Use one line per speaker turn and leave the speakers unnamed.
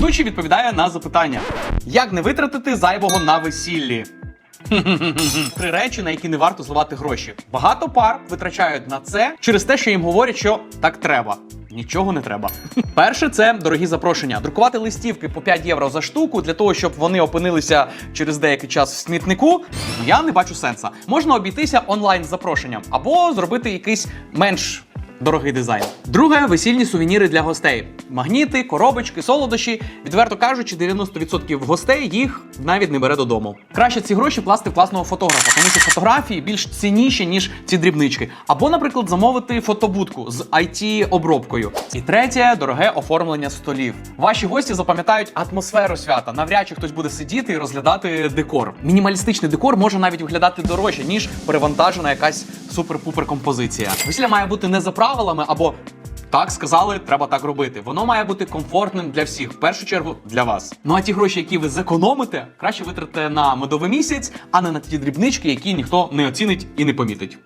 Ведучий відповідає на запитання: як не витратити зайвого на весіллі? Три речі, на які не варто зливати гроші. Багато пар витрачають на це через те, що їм говорять, що так треба. Нічого не треба. Перше, це дорогі запрошення. Друкувати листівки по 5 євро за штуку для того, щоб вони опинилися через деякий час в смітнику. Я не бачу сенса. Можна обійтися онлайн запрошенням або зробити якийсь менш дорогий дизайн. Друге весільні сувеніри для гостей: магніти, коробочки, солодощі. Відверто кажучи, 90% гостей їх навіть не бере додому. Краще ці гроші класти в класного фотографа, тому що фотографії більш цінніші, ніж ці дрібнички. Або, наприклад, замовити фотобудку з it обробкою. І третє дороге оформлення столів. Ваші гості запам'ятають атмосферу свята. Навряд чи хтось буде сидіти і розглядати декор. Мінімалістичний декор може навіть виглядати дорожче, ніж перевантажена якась супер-пупер композиція. Весілля має бути не за правилами або. Так сказали, треба так робити. Воно має бути комфортним для всіх, в першу чергу для вас. Ну а ті гроші, які ви зекономите, краще витратите на медовий місяць, а не на ті дрібнички, які ніхто не оцінить і не помітить.